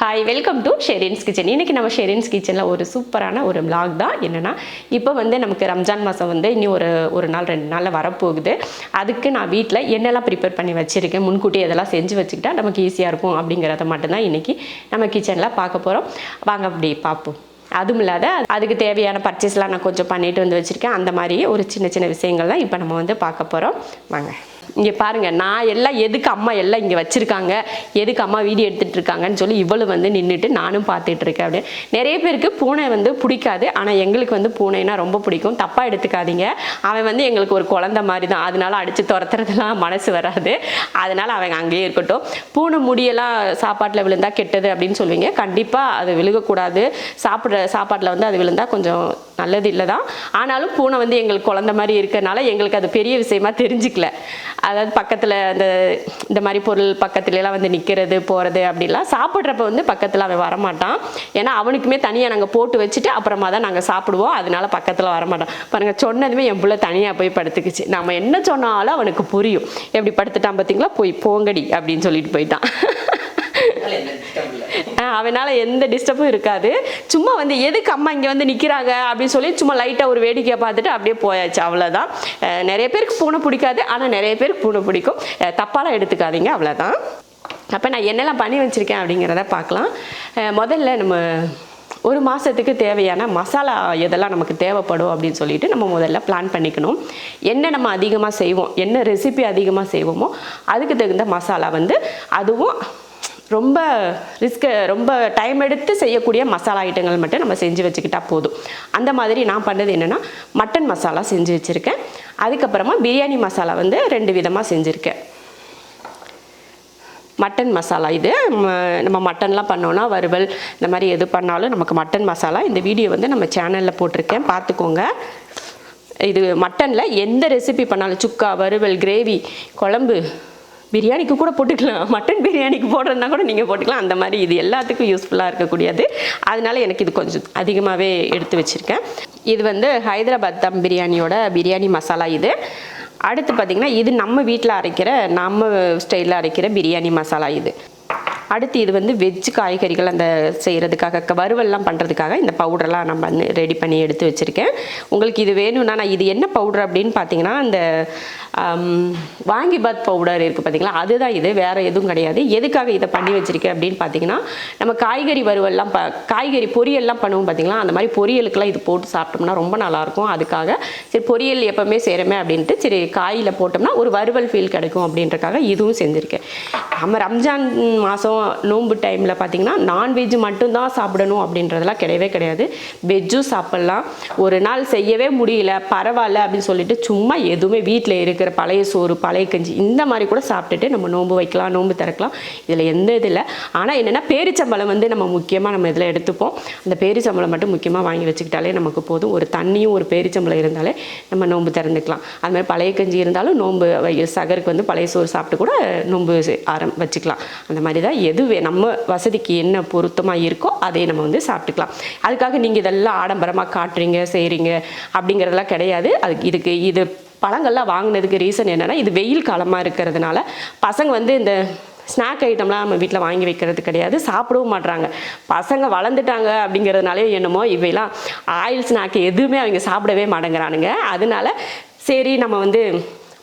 Hi welcome to Sherin's kitchen இன்றைக்கி நம்ம ஷெரின்ஸ் கிச்சனில் ஒரு சூப்பரான ஒரு விளாக் தான். என்னென்னா இப்போ வந்து நமக்கு ரம்ஜான் மாதம் வந்து இனி ஒரு ஒரு நாள் ரெண்டு நாளில் வரப்போகுது. அதுக்கு நான் வீட்டில் என்னெல்லாம் ப்ரிப்பேர் பண்ணி வச்சுருக்கேன் முன்கூட்டி இதெல்லாம் செஞ்சு வச்சுக்கிட்டா நமக்கு ஈஸியாக இருக்கும் அப்படிங்கிறத மட்டும்தான் இன்றைக்கி நம்ம கிச்சனில் பார்க்க போகிறோம் வாங்க அப்படி பார்ப்போம். அதுவும் இல்லாத அதுக்கு தேவையான பர்ச்சேஸ்லாம் நான் கொஞ்சம் பண்ணிட்டு வந்து வச்சுருக்கேன். அந்த மாதிரி ஒரு சின்ன சின்ன விஷயங்கள் தான் இப்போ நம்ம வந்து பார்க்க போகிறோம் வாங்க. இங்கே பாருங்கள் நான் எல்லாம் எதுக்கு அம்மா எல்லாம் இங்கே வச்சுருக்காங்க? எதுக்கு அம்மா வீடியோ எடுத்துகிட்டு இருக்காங்கன்னு சொல்லி இவ்வளவு வந்து நின்றுட்டு நானும் பார்த்துட்டு இருக்கேன் நிறைய பேருக்கு பூனை வந்து பிடிக்காது. ஆனால் எங்களுக்கு வந்து பூனைனா ரொம்ப பிடிக்கும். தப்பாக எடுத்துக்காதீங்க. அவன் வந்து எங்களுக்கு ஒரு குழந்த மாதிரி தான் அதனால அடித்து துரத்துறதுலாம் மனசு வராது. அதனால் அவன் அங்கேயே இருக்கட்டும். பூனை முடியெல்லாம் சாப்பாட்டில் விழுந்தால் கெட்டது அப்படின்னு சொல்லுவீங்க. கண்டிப்பாக அது விழுகக்கூடாது. சாப்பிட்ற சாப்பாட்டில் வந்து அது விழுந்தால் கொஞ்சம் நல்லது இல்லை தான் ஆனாலும் பூனை வந்து எங்களுக்கு குழந்த மாதிரி இருக்கிறனால எங்களுக்கு அது பெரிய விஷயமா தெரிஞ்சுக்கல. அதாவது பக்கத்தில் அந்த இந்த மாதிரி பொருள் பக்கத்துலலாம் வந்து நிற்கிறது போகிறது அப்படிலாம் சாப்பிட்றப்ப வந்து பக்கத்தில் அவன் வரமாட்டான். ஏன்னா அவனுக்குமே தனியாக நாங்கள் போட்டு வச்சுட்டு அப்புறமா தான் நாங்கள் சாப்பிடுவோம். அதனால பக்கத்தில் வரமாட்டான். பாருங்கள் சொன்னதுமே என் பிள்ளை தனியாக போய் படுத்துக்குச்சு. நம்ம என்ன சொன்னாலும் அவனுக்கு புரியும். எப்படி படுத்துட்டான் பார்த்தீங்களா போய் போங்கடி அப்படின்னு சொல்லிட்டு போயிட்டான். அவனால எந்த டிஸ்டர்பும் இருக்காது. சும்மா வந்து எதுக்கு அம்மா இங்கே வந்து நிற்கிறாங்க அப்படின்னு சொல்லி சும்மா லைட்டாக ஒரு வேடிக்கையை பார்த்துட்டு அப்படியே போயாச்சு. அவ்வளோதான் நிறைய பேருக்கு பூனை பிடிக்காது. ஆனால் நிறைய பேருக்கு பூனை பிடிக்கும். தப்பாலாம் எடுத்துக்காதீங்க. அவ்வளோதான் அப்போ நான் என்னெல்லாம் பண்ணி வச்சுருக்கேன் அப்படிங்கிறத பார்க்கலாம். முதல்ல நம்ம ஒரு மாதத்துக்கு தேவையான மசாலா எதெல்லாம் நமக்கு தேவைப்படும் அப்படின்னு சொல்லிட்டு நம்ம முதல்ல பிளான் பண்ணிக்கணும். என்ன நம்ம அதிகமாக செய்வோம்? என்ன ரெசிபி அதிகமாக செய்வோமோ அதுக்கு தகுந்த மசாலா வந்து அதுவும் ரொம்ப ரிஸ்க்கு ரொம்ப டைம் எடுத்து செய்யக்கூடிய மசாலா ஐட்டங்கள் மட்டும் நம்ம செஞ்சு வச்சுக்கிட்டால் போதும். அந்த மாதிரி நான் பண்ணது என்னென்னா மட்டன் மசாலா செஞ்சு வச்சுருக்கேன். அதுக்கப்புறமா பிரியாணி மசாலா வந்து ரெண்டு விதமாக செஞ்சுருக்கேன். மட்டன் மசாலா இது நம்ம மட்டன்லாம் பண்ணோன்னா வறுவல் இந்த மாதிரி எது பண்ணாலும் நமக்கு மட்டன் மசாலா இந்த வீடியோ வந்து நம்ம சேனலில் போட்டிருக்கேன். பார்த்துக்கோங்க. இது மட்டனில் எந்த ரெசிபி பண்ணாலும் சுக்கா வறுவல் கிரேவி குழம்பு பிரியாணிக்கு கூட போட்டுக்கலாம். மட்டன் பிரியாணிக்கு போடுறதுனா கூட நீங்கள் போட்டுக்கலாம். அந்த மாதிரி இது எல்லாத்துக்கும் யூஸ்ஃபுல்லாக இருக்கக்கூடியது. அதனால எனக்கு இது கொஞ்சம் அதிகமாகவே எடுத்து வச்சுருக்கேன். இது வந்து ஹைதராபாத் தம் பிரியாணியோட பிரியாணி மசாலா இது. அடுத்து பார்த்திங்கன்னா இது நம்ம வீட்டில் அரைக்கிற நம்ம ஸ்டைலில் அரைக்கிற பிரியாணி மசாலா இது. அடுத்து இது வந்து வெஜ்ஜு காய்கறிகள் அந்த செய்கிறதுக்காக க- வறுவல்லாம் பண்ணுறதுக்காக இந்த பவுடரெலாம் நம்ம வந்து ரெடி பண்ணி எடுத்து வச்சுருக்கேன். உங்களுக்கு இது வேணும்னா நான் இது என்ன பவுடர் அப்படின்னு பார்த்தீங்கன்னா அந்த வாங்கிபாத் வாங்கி பாத் பவுடர் இருக்குது பார்த்தீங்களா அதுதான் இது வேறு எதுவும் கிடையாது. எதுக்காக இதை பண்ணி வச்சுருக்கேன் அப்படின்னு பார்த்தீங்கன்னா நம்ம காய்கறி வறுவல்லாம் ப காய்கறி பொரியல்லாம் பண்ணுவோம் பார்த்தீங்களா அந்த மாதிரி பொரியலுக்கெல்லாம் இது போட்டு சாப்பிட்டோம்னா ரொம்ப நல்லாயிருக்கும். அதுக்காக சரி பொரியல் எப்போவுமே செய்கிறோமே அப்படின்ட்டு சரி காயில் போட்டோம்னா ஒரு வறுவல் ஃபீல் கிடைக்கும் அப்படின்றக்காக இதுவும் செஞ்சுருக்கேன். நம்ம ரம்ஜான் மாதம் நோன்பு டைமில் பார்த்தீங்கன்னா நான்வெஜ் மட்டும்தான் சாப்பிடணும் அப்படின்றதெல்லாம் கிடையவே கிடையாது. வெஜ்ஜும் சாப்பிட்லாம். ஒரு நாள் செய்யவே முடியல பரவாயில்ல அப்படின்னு சொல்லிட்டு சும்மா எதுவுமே வீட்டில் இருக்கிற பழைய சோறு பழைய கஞ்சி இந்த மாதிரி கூட சாப்பிட்டுட்டு நம்ம நோன்பு வைக்கலாம் நோன்பு திறக்கலாம். இதில் எந்த இது இல்லை. ஆனால் என்னென்னா பேரிச்சம்பழம் வந்து நம்ம முக்கியமாக நம்ம இதில் எடுத்துப்போம். அந்த பேரிச்சம்பழம் மட்டும் முக்கியமாக வாங்கி வச்சுக்கிட்டாலே நமக்கு போதும். ஒரு தண்ணியும் ஒரு பேரிச்சம்பழம் இருந்தாலே நம்ம நோன்பு திறந்துக்கலாம். அது மாதிரி பழைய கஞ்சி இருந்தாலும் நோன்பு சகருக்கு வந்து பழைய சோறு சாப்பிட்டு கூட நோன்பு ஆரம் வச்சுக்கலாம். அந்த மாதிரி தான் எது நம்ம வசதிக்கு என்ன பொருத்தமாக இருக்கோ அதை நம்ம வந்து சாப்பிட்டுக்கலாம். அதுக்காக நீங்கள் இதெல்லாம் ஆடம்பரமாக காட்டுறீங்க செய்கிறீங்க அப்படிங்கிறதெல்லாம் கிடையாது. அதுக்கு இதுக்கு இது பழங்கள்லாம் வாங்கினதுக்கு ரீசன் என்னென்னா இது வெயில் காலமாக இருக்கிறதுனால பசங்க வந்து இந்த ஸ்நாக் ஐட்டம்லாம் நம்ம வீட்டில் வாங்கி வைக்கிறது கிடையாது சாப்பிடவும் மாட்றாங்க. பசங்க வளர்ந்துட்டாங்க அப்படிங்கிறதுனாலே என்னமோ இவையெல்லாம் ஆயில் ஸ்நாக் எதுவுமே அவங்க சாப்பிடவே மாட்டேங்கிறானுங்க. அதனால சரி நம்ம வந்து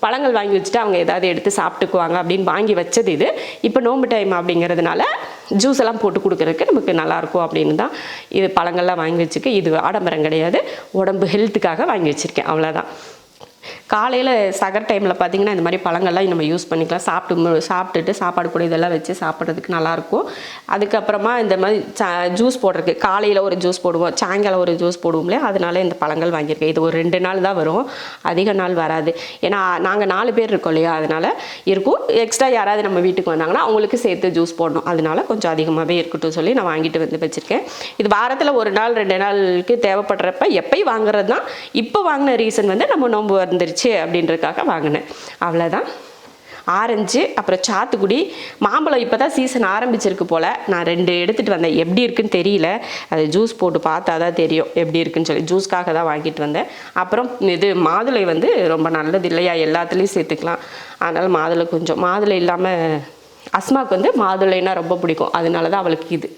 பழங்கள் வாங்கி வச்சுட்டு அவங்க ஏதாவது எடுத்து சாப்பிட்டுக்குவாங்க அப்படின்னு வாங்கி வச்சது இது. இப்போ நோம்பு டைம் அப்படிங்கிறதுனால ஜூஸ் எல்லாம் போட்டு கொடுக்குறதுக்கு நமக்கு நல்லாயிருக்கும் அப்படின்னு தான் இது பழங்கள்லாம் வாங்கி வச்சுக்க இது ஆடம்பரம் கிடையாது. உடம்பு ஹெல்த்துக்காக வாங்கி வச்சுருக்கேன். அவ்வளோதான் காலையில் சகர் டைமில் பார்த்தீங்கன்னா இந்த மாதிரி பழங்கள்லாம் நம்ம யூஸ் பண்ணிக்கலாம். சாப்பிட்டு மு- சாப்பிட்டுட்டு சாப்பாடு கூட இதெல்லாம் வச்சு சாப்பிட்றதுக்கு நல்லாயிருக்கும். அதுக்கப்புறமா இந்த மாதிரி ஜூஸ் போடுறதுக்கு காலையில் ஒரு ஜூஸ் போடுவோம் சாயங்காலம் ஒரு ஜூஸ் போடுவோம்ல அதனால இந்த பழங்கள் வாங்கியிருக்கேன். இது ஒரு ரெண்டு நாள் தான் வரும். அதிக நாள் வராது. ஏன்னா நாங்கள் நாலு பேர் இருக்கோம் இல்லையா? அதனால இருக்கும். எக்ஸ்ட்ரா யாராவது நம்ம வீட்டுக்கு வந்தாங்கன்னா அவங்களுக்கு சேர்த்து ஜூஸ் போடணும். அதனால கொஞ்சம் அதிகமாகவே இருக்கட்டும் சொல்லி நான் வாங்கிட்டு வந்து வச்சுருக்கேன். இது வாரத்தில் ஒரு நாள் ரெண்டு நாளுக்கு தேவைப்படுறப்ப எப்பயும் வாங்குறது தான் இப்போ வாங்கின ரீசன் வந்து நம்ம நோன்பு வந்துருச்சு. அப்படின்றதுக்காக வாங்கினேன். அவ்வளோதான் ஆரஞ்சு அப்புறம் சாத்துக்குடி. மாம்பழம் இப்போ தான் சீசன் ஆரம்பிச்சிருக்கு போல். நான் ரெண்டு எடுத்துகிட்டு வந்தேன். எப்படி இருக்குன்னு தெரியல. அது ஜூஸ் போட்டு பார்த்தா தான் தெரியும் எப்படி இருக்குன்னு சொல்லி. ஜூஸ்க்காக தான் வாங்கிட்டு வந்தேன். அப்புறம் இது மாதுளை வந்து ரொம்ப நல்லது இல்லையா? எல்லாத்துலேயும் சேர்த்துக்கலாம். அதனால் மாதுளை கொஞ்சம். மாதுளை இல்லாமல் அஸ்மாவுக்கு வந்து மாதுளைன்னா ரொம்ப பிடிக்கும். அதனால தான் அவளுக்கு இது.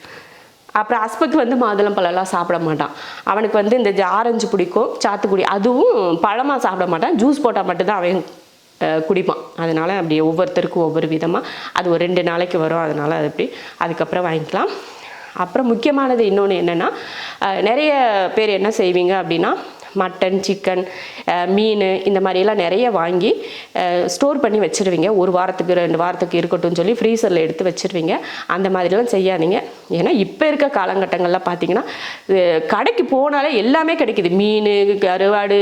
அப்புறம் அஸ்பத் வந்து மாதுளம் பழம்லாம் சாப்பிட மாட்டான். அவனுக்கு வந்து இந்த ஆரஞ்சு பிடிக்கும் சாத்துக்குடி. அதுவும் பழமாக சாப்பிட மாட்டான். ஜூஸ் போட்டால் மட்டும்தான் அவன் குடிப்பான். அதனால் அப்படி ஒவ்வொருத்தருக்கும் ஒவ்வொரு விதமாக அது ஒரு ரெண்டு நாளைக்கு வரும். அதனால் அது அப்படி. அதுக்கப்புறம் வாங்கிக்கலாம். அப்புறம் முக்கியமானது இன்னொன்று என்னென்னா நிறைய பேர் என்ன செய்வீங்க அப்படின்னா மட்டன் சிக்கன் மீன் இந்த மாதிரியெல்லாம் நிறைய வாங்கி ஸ்டோர் பண்ணி வச்சுருவீங்க. ஒரு வாரத்துக்கு ரெண்டு வாரத்துக்கு இருக்கட்டும் சொல்லி ஃப்ரீசரில் எடுத்து வச்சுருவீங்க. அந்த மாதிரிலாம் செய்யாதீங்க. ஏன்னா இப்போ இருக்க காலகட்டங்களில் பார்த்தீங்கன்னா கடைக்கு போனாலே எல்லாமே கிடைக்குது. மீன் கருவாடு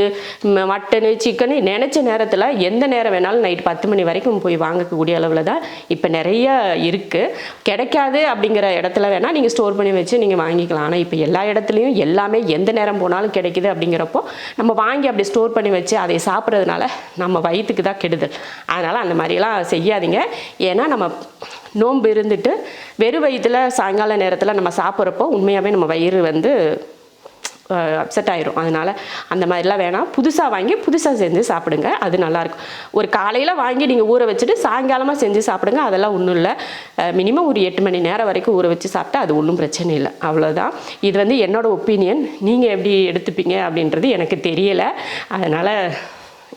மட்டனு சிக்கனு நினச்ச நேரத்தில் எந்த நேரம் வேணாலும் நைட் பத்து மணி வரைக்கும் போய் வாங்கக்கூடிய அளவில் தான் இப்போ நிறைய இருக்குது கிடைக்காது அப்படிங்கிற இடத்துல வேணால் நீங்கள் ஸ்டோர் பண்ணி வச்சு நீங்கள் வாங்கிக்கலாம். ஆனால் இப்போ எல்லா இடத்துலையும் எல்லாமே எந்த நேரம் போனாலும் கிடைக்குது அப்படிங்கிறப்போ நம்ம வாங்கி அப்படி ஸ்டோர் பண்ணி வச்சு அதை சாப்பிட்றதுனால நம்ம வயிற்றுக்கு தான் கெடுதல். அதனால் அந்த மாதிரிலாம் செய்யாதீங்க. ஏன்னா நம்ம நோன்பு இருந்துட்டு வெறும் வயிற்றுல சாயங்கால நேரத்தில் நம்ம சாப்பிட்றப்போ உண்மையாகவே நம்ம வயிறு வந்து அப்செட் ஆயிரும். அதனால் அந்த மாதிரிலாம் வேணாம். புதுசாக வாங்கி புதுசாக செஞ்சு சாப்பிடுங்க. அது நல்லாயிருக்கும் ஒரு காலையில் வாங்கி நீங்கள் ஊற வச்சுட்டு சாயங்காலமாக செஞ்சு சாப்பிடுங்க. அதெல்லாம் ஒன்றும் இல்லை. மினிமம் ஒரு எட்டு மணி நேரம் வரைக்கும் ஊற வச்சு சாப்பிட்டா அது ஒன்றும் பிரச்சனை இல்லை. அவ்வளோதான் இது வந்து என்னோடய ஒப்பீனியன் நீங்கள் எப்படி எடுத்துப்பீங்க அப்படின்றது எனக்கு தெரியலை. அதனால்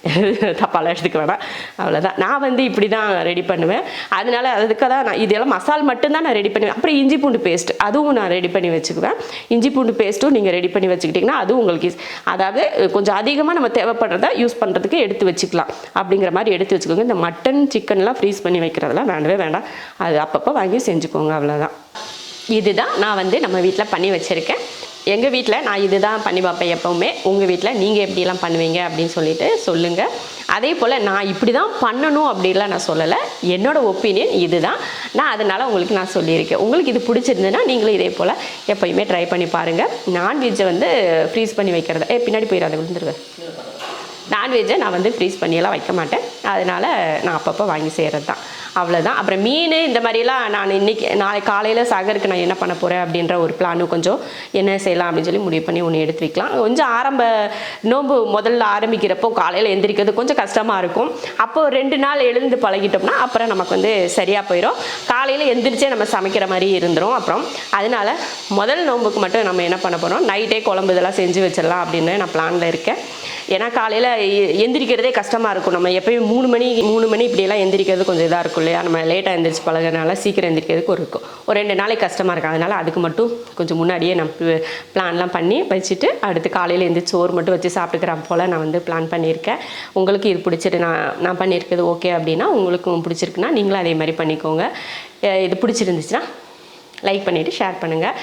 தப்பாலாம் எடுத்துக்க வேணாம். அவ்வளோதான் நான் வந்து இப்படி தான் ரெடி பண்ணுவேன். அதனால அதுக்காக தான் நான் இதெல்லாம் மசால் மட்டும்தான் நான் ரெடி பண்ணுவேன். அப்புறம் இஞ்சி பூண்டு பேஸ்ட் அதுவும் நான் ரெடி பண்ணி வச்சுக்குவேன். இஞ்சி பூண்டு பேஸ்ட்டும் நீங்கள் ரெடி பண்ணி வச்சுக்கிட்டிங்கன்னா அதுவும் உங்களுக்கு அதாவது கொஞ்சம் அதிகமாக நம்ம தேவைப்படுறத யூஸ் பண்ணுறதுக்கு எடுத்து வச்சுக்கலாம். அப்படிங்கிற மாதிரி எடுத்து வச்சுக்கோங்க. இந்த மட்டன் சிக்கன்லாம் ஃப்ரீஸ் பண்ணி வைக்கிறதெல்லாம் வேண்டவே வேண்டாம். அது அப்பப்போ வாங்கி செஞ்சுக்கோங்க. அவ்வளோதான் இதுதான் நான் வந்து நம்ம வீட்டில் பண்ணி வச்சுருக்கேன். எங்கள் வீட்டில் நான் இதுதான் பண்ணி பார்ப்பேன் எப்போவுமே. உங்கள் வீட்டில் நீங்கள் எப்படிலாம் பண்ணுவீங்க அப்படின்னு சொல்லிட்டு சொல்லுங்கள் அதே போல் நான் இப்படி தான் பண்ணணும் அப்படின்லாம் நான் சொல்லலை. என்னோடய ஒப்பீனியன் இதுதான். நான் அதனால் உங்களுக்கு நான் சொல்லியிருக்கேன். உங்களுக்கு இது பிடிச்சிருந்ததுன்னா நீங்களும் இதே போல் எப்போயுமே ட்ரை பண்ணி பாருங்கள் நான்வெஜ்ஜை வந்து ஃப்ரீஸ் பண்ணி வைக்கிறத? ஏ பின்னாடி போயிடாத விழுந்துருவேன் நான்வெஜ்ஜை நான் வந்து ஃப்ரீஸ் பண்ணியெல்லாம் வைக்க மாட்டேன். அதனால் நான் அப்பப்போ வாங்கி செய்கிறது தான் அவ்வளோதான் அப்புறம் மீன் இந்த மாதிரிலாம் நான் இன்றைக்கி நாளைக்கு காலையில் சாகருக்கு நான் என்ன பண்ண போகிறேன் அப்படின்ற ஒரு பிளானும் கொஞ்சம் என்ன செய்யலாம் அப்படின்னு சொல்லி முடிவு பண்ணி ஒன்று எடுத்து வைக்கலாம். கொஞ்சம் ஆரம்ப நோன்பு முதல்ல ஆரம்பிக்கிறப்போ காலையில் எந்திரிக்கிறது கொஞ்சம் கஷ்டமாக இருக்கும். அப்போ ரெண்டு நாள் எழுந்து பழகிட்டோம்னா அப்புறம் நமக்கு வந்து சரியாக போயிடும் காலையில் எந்திரிச்சே நம்ம சமைக்கிற மாதிரி இருந்துடும் அப்புறம் அதனால முதல் நோன்புக்கு மட்டும் நம்ம என்ன பண்ண போகிறோம் நைட்டே குழம்பு இதெல்லாம் செஞ்சு வச்சிடலாம் அப்படின்னு நான் பிளானில் இருக்கேன். ஏன்னா காலையில் எந்திரிக்கிறதே கஷ்டமாக இருக்கும். நம்ம எப்பயும் மூணு மணி மூணு மணி இப்படியெல்லாம் எந்திரிக்கிறது கொஞ்சம் இதாக இருக்கும். இல்லையா நம்ம லேட்டாக எந்திரிச்சு பழகுறதுனால சீக்கிரம் எந்திரிக்கிறதுக்கு ஒரு இருக்கும். ஒரு ரெண்டு நாளைக்கு கஷ்டமாக இருக்கும். அதனால் அதுக்கு மட்டும் கொஞ்சம் முன்னாடியே நான் பிளான்லாம் பண்ணி வச்சுட்டு அடுத்து காலையில் எழுந்திரிச்சு சோறு மட்டும் வச்சு சாப்பிட்டுக்கிறேன் போல் நான் வந்து பிளான் பண்ணியிருக்கேன். உங்களுக்கு இது பிடிச்சிட்டு நான் நான் பண்ணியிருக்கிறது ஓகே அப்படின்னா உங்களுக்கும் பிடிச்சிருக்குன்னா நீங்களும் அதே மாதிரி பண்ணிக்கோங்க. இது பிடிச்சிருந்துச்சுன்னா லைக் பண்ணிவிட்டு ஷேர் பண்ணுங்கள்